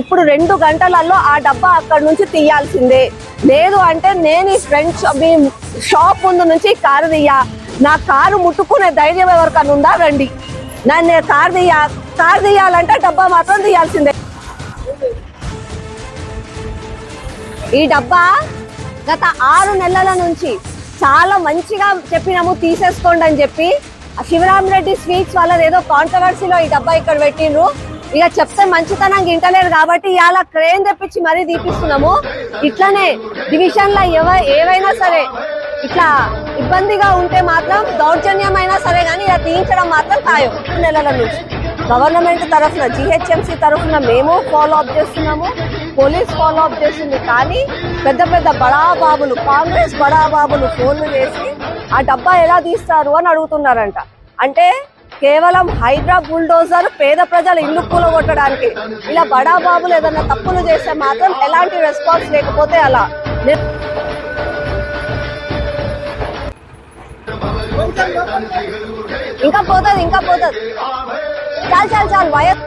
ఇప్పుడు రెండు గంటలలో ఆ డబ్బా అక్కడ నుంచి తీయాల్సిందే. లేదు అంటే నేను ఈ ఫ్రెండ్స్ మీ షాప్ ముందు నుంచి కారు తీయా. నా కారు ముట్టుకునే ధైర్యం ఎవరికన్నా ఉందా? రండి. నన్ను కారు తీయా. కారు తీయాలంటే డబ్బా మాత్రం తీయాల్సిందే. ఈ డబ్బా గత ఆరు నెలల నుంచి చాలా మంచిగా చెప్పినాము తీసేసుకోండి అని చెప్పి. శివరామ్ రెడ్డి స్వీట్స్ వాళ్ళది ఏదో కాంట్రవర్సీలో ఈ డబ్బా ఇక్కడ పెట్టిండ్రు. ఇక చెప్తే మంచితనం ఇంటలేదు కాబట్టి ఇవాళ క్రేన్ తెప్పించి మరీ తీపిస్తున్నాము ఇట్లనే డివిజన్లో ఎవ ఏవైనా సరే ఇట్లా ఇబ్బందిగా ఉంటే మాత్రం దౌర్జన్యమైనా సరే కానీ ఇలా తీయించడం మాత్రం ఖాయం. నెలల నుంచి. గవర్నమెంట్ తరఫున జిహెచ్ఎంసీ తరఫున మేము ఫాలో అప్ చేస్తున్నాము. పోలీస్ ఫాలో అప్ చేస్తుంది కానీ పెద్ద పెద్ద బడాబాబులు కాంగ్రెస్ బడాబాబులు ఫోన్లు చేసి ఆ డబ్బా ఎలా తీస్తారు? అని అడుగుతున్నారంట. అంటే కేవలం హైడ్రా బుల్డోజర్ పేద ప్రజల ఇల్లు కూలగొట్టడానికి. ఇలా బడా బాబులు ఏదైనా తప్పులు చేస్తే మాత్రం ఎలాంటి రెస్పాన్స్ లేకపోతే అలా. ఇంకా పోతుంది ఇంకా పోతుంది. చాలు చాలు చాలు వయస్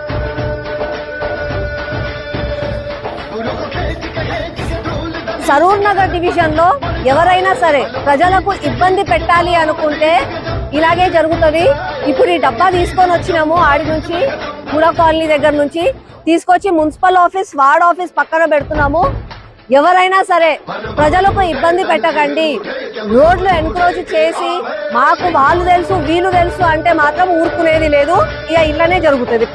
సరూర్ నగర్ డివిజన్లో ఎవరైనా సరే ప్రజలకు ఇబ్బంది పెట్టాలి అనుకుంటే ఇలాగే జరుగుతుంది. ఇప్పుడు ఈ డబ్బా తీసుకొని వచ్చినాము ఆడి నుంచి కూడా కాలనీ దగ్గర నుంచి. తీసుకొచ్చి మున్సిపల్ ఆఫీస్ వార్డ్ ఆఫీస్ పక్కన పెడుతున్నాము. ఎవరైనా సరే ప్రజలకు ఇబ్బంది పెట్టకండి. రోడ్లు ఎన్క్రోచ్ చేసి మాకు వాళ్ళు తెలుసు వీళ్ళు తెలుసు అంటే మాత్రం ఊరుకునేది లేదు. ఇక ఇళ్ళనే జరుగుతుంది.